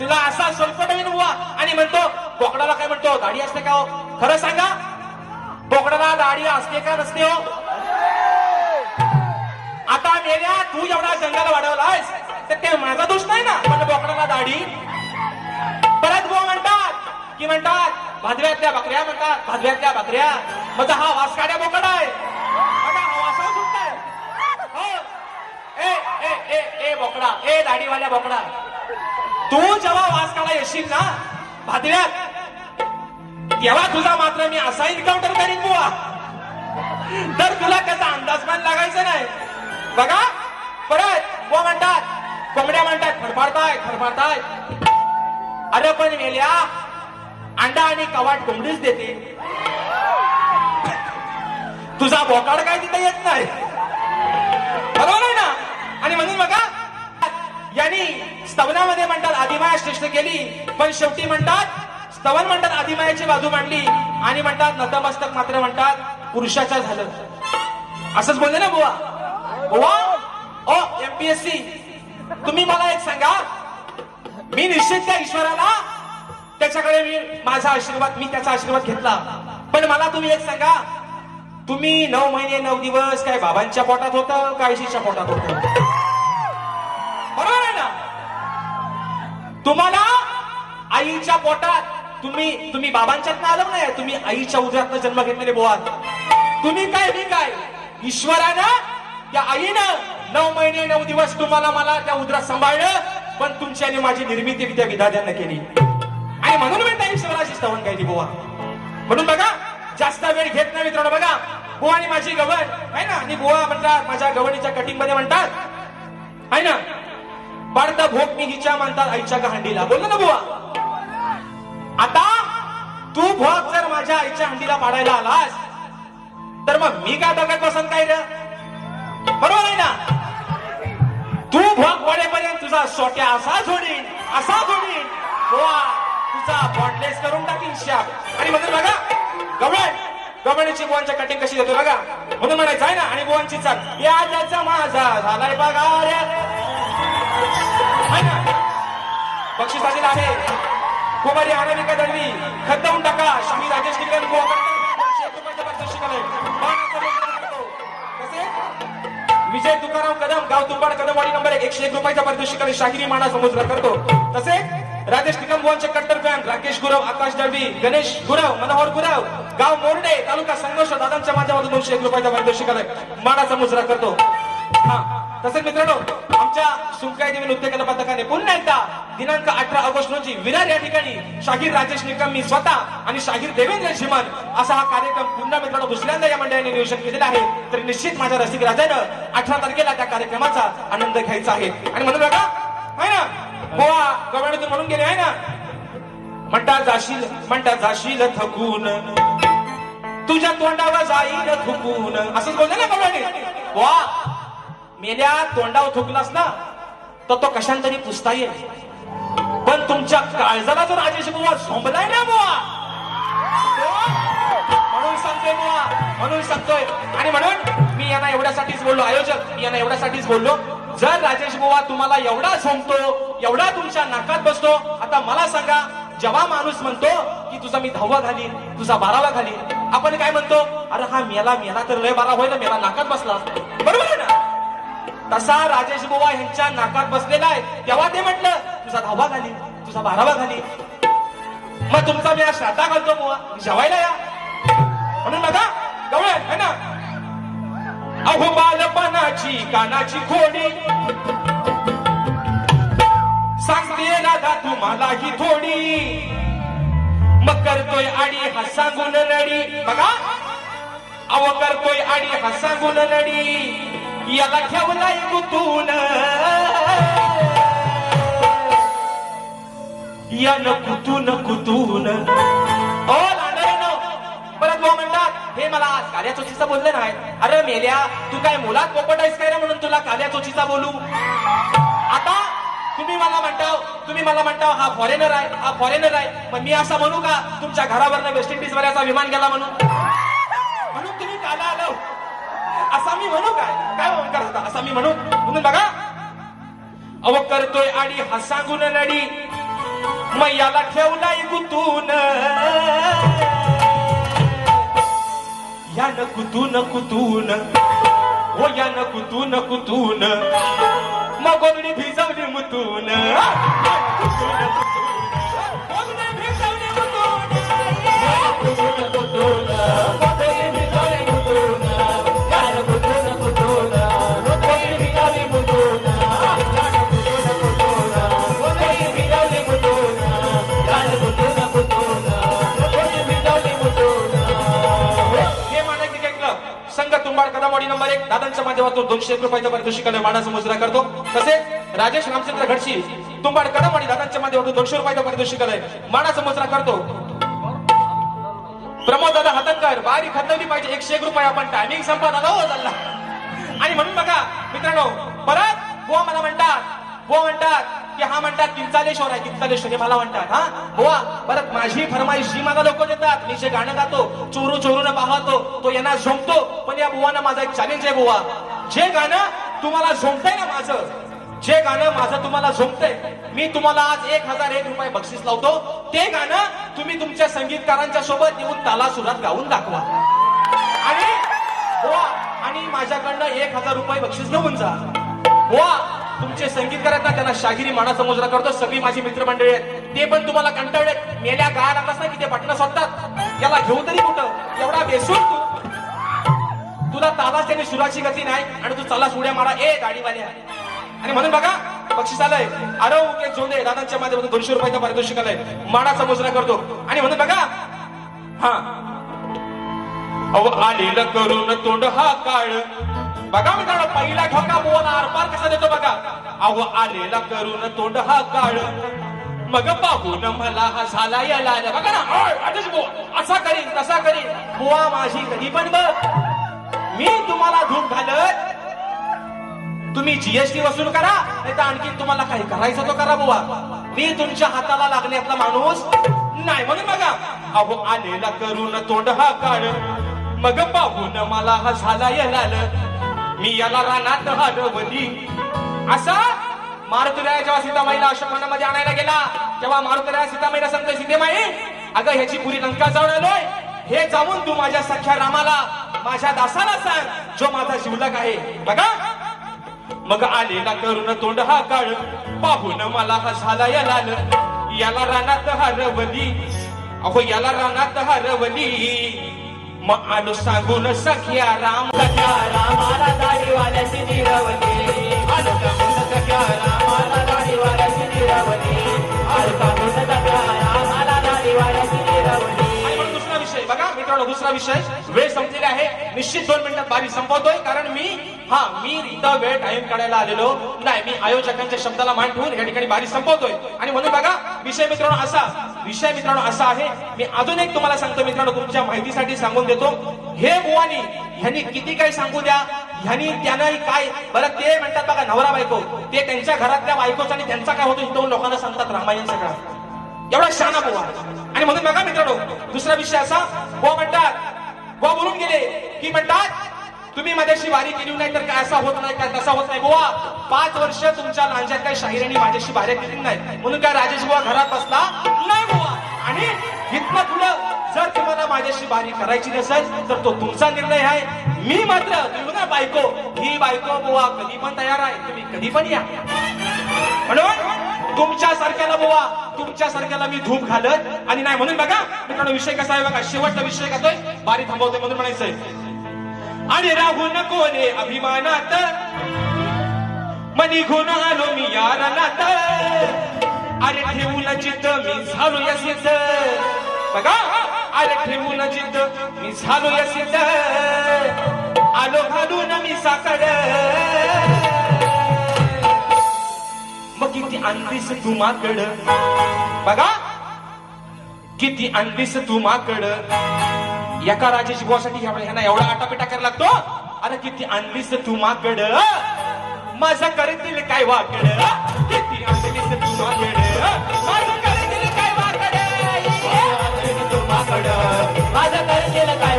तुला असा सोलपटवीन बुवा आणि म्हणतो बोकडाला काय म्हणतो? दाढी असते का हो? खरं सांगा? बोकडाला दाढी असते का नसते हो? आता मेल्या तू एवढा जंगल वाढवलायस तर ते माझा दोष नाही ना? पण बोकडाला दाढी? परत बुवा म्हणतात की म्हणतात भादव्यातल्या बकऱ्या म्हणतात भादव्यातल्या बकऱ्या. माझा हा वास काढ्या बोकड आहे. हा. हो. ए ए ए ए बोकडा. ए दाढीवाल्या बोकडा. तू जेव्हा वाचकाला येशील ना भादव्यात तेव्हा तुझा मात्र मी असा एन्काउंटर करीन बुवा. तर तुला त्याचा अंदाज पण लागायचा नाही. बघा परत बुवा म्हणतात कोंबड्या म्हणतात फडफडताय फडफडताय अरे पण मेल्या अंडा आणि कवाट कोंबडीच देते तुझा बोकाड काय तिथे येत नाही? स्तवनामध्ये म्हणतात आदिमाया श्रेष्ठ केली पण शेवटी म्हणतात स्तवन म्हणतात आदिमायाची बाजू मांडली आणि म्हणतात नतमस्तक मात्र म्हणतात पुरुषाच्या झालं. असंच बोलले ना बुवा? बुवा ओ एमपीएससी तुम्ही मला एक सांगा. मी निश्चित त्या ईश्वराला त्याच्याकडे मी माझा आशीर्वाद मी त्याचा आशीर्वाद घेतला. पण मला तुम्ही एक सांगा. तुम्ही नऊ महिने नऊ दिवस काय बाबांच्या पोटात होत का आईशीच्या पोटात होतं? तुम्हाला आईच्या पोटात तुम्ही तुम्ही बाबांच्यात आलं नाही तुम्ही आईच्या उदरात जन्म घेतलेले बोआत तुम्ही काय मी काय? ईश्वरानं त्या आईनं नऊ महिने नऊ दिवस तुम्हाला मला त्या उदरात सांभाळलं पण तुमची आणि माझी निर्मिती त्या विधात्यानं केली. आणि म्हणून मी त्या ईश्वराची स्तवन केली बुवा. म्हणून बघा जास्त वेळ घेत नाही मित्रांनो बघा. बुवा आणि माझी गवण आहे ना? आणि बुवा म्हणतात माझ्या गवणीच्या कटिंगमध्ये म्हणतात आहे ना? पडता भोग मी हिच्या म्हणतात आईच्या हंडीला बोललो ना बुवा? आता तू भोग जर माझ्या आईच्या हंडीला पाडायला आलास तर मग मी काय बघत बसन काय रे? बरोबर आहे ना? तू भोग पडेपर्यंत तुझा सोट्या असा झोडीन असा झोडीन. बुवा तुझा बॉन्डलेस करून टाकीन शाप आणि म्हणून बघा गवळ गवळीची बुवांच्या कटिंग कशी देतो बघा. म्हणून म्हणायचं आहे ना आणि बुवांची चाल या माझा झालाय बघा बक्षीस आलेलं आहे कुमारी अनामिका दळवी खद्दवून टाका. शाही राजेश निकल विजय तुकाराम कदम गाव तुंबाड कदमवाडी नंबर एक. एकशे एक रुपयाचा पारितोषिक शाहिरी माना समुद्र करतो तसेच राजेश निकम मोहनचे कट्टर फॅन राकेश गुरव आकाश दळवी गणेश गुरव मनोहर गुरव. गाव मोर्डे तालुका संघर्ष दादांच्या माध्यमातून दोनशे एक रुपयाचा पारितोषिक मानाचा मुजरा करतो हा. तसेच मित्रांनो आमच्या सुंकाय देवी नृत्य कला पथकाने पुन्हा एकदा दिनांक अठरा ऑगस्ट रोजी विरार या ठिकाणी शाहीर राजेश निकम मी स्वतः आणि शाहीर देवेंद्र झिमन असा हा कार्यक्रम पुन्हा मित्रांनो दुसऱ्यांदा या मंडळाने नियोजन केलेलं आहे. तर निश्चित माझ्या रसिक राजानं अठरा तारखेला त्या कार्यक्रमाचा आनंद घ्यायचा आहे. आणि म्हणून बघा आहे ना? गोवा गवळणीतून म्हणून गेले आहे ना? म्हणता जाशील म्हणता जाशील थकून. तुझ्या तोंडावर जाईल थुकून. असंच बोलले ना गव्हाणी? वा! मेल्या तोंडावर थुकलास ना तर तो कशांतरी पुसता येईल. पण तुमच्या काळजाला जर राजेश बुवा झोंबलाय ना बुवा म्हणून सांगतोय बुवा म्हणून सांगतोय. आणि म्हणून मी यांना एवढ्यासाठीच बोललो आयोजक मी यांना एवढ्यासाठीच बोललो जर राजेश बुवा तुम्हाला एवढा झोंबतो एवढा तुमच्या नाकात बसतो आता मला सांगा जेव्हा माणूस म्हणतो की तुझा मी दहावा घालीन तुझा बारावा घालीन आपण काय म्हणतो? अरे हा मेला मेला तर लय बारा होईल मेला नाकात बसला. बरोबर आहे ना? तसा राजेश बुवा यांच्या नाकात बसलेला आहे. तेव्हा ते म्हटलं तुझा दहावा घाली तुझा बारावा घाली मग तुमचा मी आज श्राद्धा घालतो बुवा. जेवायला या. म्हणून बघा गवळ है ना? अहो बालपणाची कानाची खोडी. सांगते राधा तुम्हाला ही थोडी. मग करतोय आणि हा सांगून नडी. बघा. अव करतोय आणि हा सांगून नडी. याला ठेवलाय गुतून. यानं कुतून कुतून ओ लांडऱ्यानो परत भाऊ म्हणतात हे मला काल्या चोचीचा बोलले नाही. अरे मेल्या तू काय मुलात पोपट आहेस काय रे म्हणून तुला काल्या चोचीचा बोलू? आता तुम्ही मला म्हणताव तुम्ही मला म्हणताव हा फॉरेनर आहे हा फॉरेनर आहे. मग मी असं म्हणू का तुमच्या घरावरनं वेस्ट इंडिज वर विमान गेला म्हणून? म्हणून तुम्ही काला आलो असा मी म्हणू काय? काय ओंकार होता? असा मी म्हणू? म्हणून बघा. अव करतोय आणि हा सांगून नडी. मैयाला ठेवलाय गुतून. यान कुतून कुतून हो यान कुतून कुतून मग गोगडी भिजवली मुतून. तुंबाड कदमवाडी नंबर एक दादांच्या माध्यमातून दोनशे एक रुपयाचं पारितोषिक मानाचा मुजरा करतो. तसेच राजेश रामचंद्र घडशी तुंबाड कदमवाडी दादांच्या माध्यमातून दोनशे रुपयाचं पारितोषिकाने मानाचा मुजरा करतो. प्रमोद दादा हातकर बारी खतवली पाहिजे एकशे एक रुपये आपण टायमिंग संपा दादा हो चालला. आणि म्हणून बघा मित्रांनो परत बुवा मला म्हणतात बुवा म्हणतात की हा म्हणतात किंचालेश्वर आहे किंचालेश्वर. हे मला म्हणतात हा? बुवा परत माझी फरमाईश जी मला लोक देतात. मी जे गाणं गातो चोरू चोरून पाहतो तो यांना झोंपतो. पण या बुवाना माझा एक चॅलेंज आहे बुवा. जे गाणं तुम्हाला झोंपतंय ना माझं जे गाणं माझं तुम्हाला झोपतंय मी तुम्हाला आज एक हजार एक रुपये बक्षीस लावतो. ते गाणं तुम्ही तुमच्या संगीतकारांच्या सोबत येऊन ताला सुरात गाऊन दाखवा. आणि आणि माझ्याकडनं एक हजार रुपये बक्षीस घेऊन जा. वा तुमचे संगीतकार आहेत ना त्यांना शागिरी मानाचा समजला करतो. सगळी माझी मित्रमंडळी आहेत. ते पण तुम्हाला कंटाळले मेल्या काय लागलास ना की ते पटणं सोडतात? याला घेऊ तरी कुठं? एवढा बेसून तू. तुला तालाच त्याने सुराची गती नाही आणि तू चला उड्या मारा. ए गाडीवाल्या. आणि म्हणून बघा बक्षीस आलंय. अरव के जोंदे दादांच्या माध्यमातून दोनशे रुपयाचा पारितोषिक आलंय. मानाचा मोजरा करतो. आणि म्हणून बघा हा. अहो आलेलं करून तोंड हा काळ. बघा मित्रांनो पहिला ठोका बोन आरपार कसा देतो बघा. अहो आलेला करून तोंड हा काळ. मग पाहून मला हा झाला या लाल बघा ना आदेश बुवा असा करीन तसा करीन. बुवा माझी कधी पण बघ. मी तुम्हाला धूप घालत. तुम्ही जीएसटी वसूल करा नाही तर आणखी तुम्हाला काही करायचं तो करा बुवा. मी तुमच्या हाताला लागण्यातला माणूस. नाही म्हणून बघा. अहो आलेला करून तोंड हा काळ. मग पाहून मला हा झाला या लाल मी याला रानात हरवली. असा मारुतीराया जेव्हा सीतामाईला मनामध्ये आणायला गेला तेव्हा मारुतीराया सीतामाईला सांगतोय सीतेमाई अगं ह्याची पुरी लंका जाऊन आलोय. हे जाऊन तू माझ्या सख्या रामाला माझ्या दासाला सांग जो माझा शिवलक आहे. बघा. मग आलेला करून तोंड हा काळ पाहून मला हा झाला या लाल याला रानात हरवली. अहो याला रानात हरवली. मग आलो सांगून सख्या राम सख्या रामाला दाढीवाल्याची निरवली आलो सांगून सख्या राम. मित्रांनो दुसरा विषय. वेळ संपलेला आहे. निश्चित दोन मिनिटात बारी संपवतोय. कारण मी हा मी इथं वेळ टाइम काढायला आलेलो. नाही मी आयोजकांच्या शब्दाला मान ठेवून या ठिकाणी बारी संपवतोय. आणि म्हणून बघा विषय मित्रांनो असा विषय मित्रांनो असा आहे. मी अजून एक तुम्हाला सांगतो मित्रांनो तुमच्या माहितीसाठी सांगून देतो. हे बुवानी ह्यांनी किती काही सांगू द्या. ह्यांनी त्यांनाही काय बरं ते म्हणतात बघा नवरा बायको. ते त्यांच्या घरातल्या बायकोच आणि त्यांचा काय होतो इथं लोकांना सांगतात रामायण सगळा. एवढा शहाणा बुवा. आणि म्हणून बघा मित्रांनो दुसरा विषय असा बुवा म्हणतात बुवा बोलून गेले की म्हणतात तुम्ही माझ्याशी वारी केली नाही तर काय असा होत नाही काय तसा होत नाही बुवा. पाच वर्ष तुमच्या लांजात काही शाहिरांनी माझ्याशी वाऱ्या केली नाही. म्हणून काय राजेश बुवा घरात बसला? नाही बुवा. आणि इथनं पुढं जर तुम्हाला माझ्याशी बारी करायची नसेल तर तो तुमचा निर्णय आहे. मी मात्र तुम्ही बायको ही बायको बुवा कधी पण तयार आहे तुम्ही कधी पण या. म्हणून तुमच्या सारख्याला बुवा तुमच्या सारख्याला मी धूप घालत आणि नाही म्हणून बघा मित्रांनो विषय कसा आहे बघा शेवटचा विषय काय बारी थांबवतोय म्हणून म्हणायचंय. आणि राहू नको रे अभिमानात. मनी गुण आलो मी यारनात. अरे ठेवून चित्त मी झालो यसित बघा अरे ठेवून चित्त मी झालो यसित आलो घालून मी साकड. मग किती आणतीस तू माकड बघा. किती आणतीस तू माकड एका राजाची गोसाठी ह्यांना एवढा आटापिटा करायला लागतो. अरे किती आणतीस तू माकड माझा करतील काय वाकड? किती आणलीस तू माकड माझ करतील काय वाकड? माझ करतील काय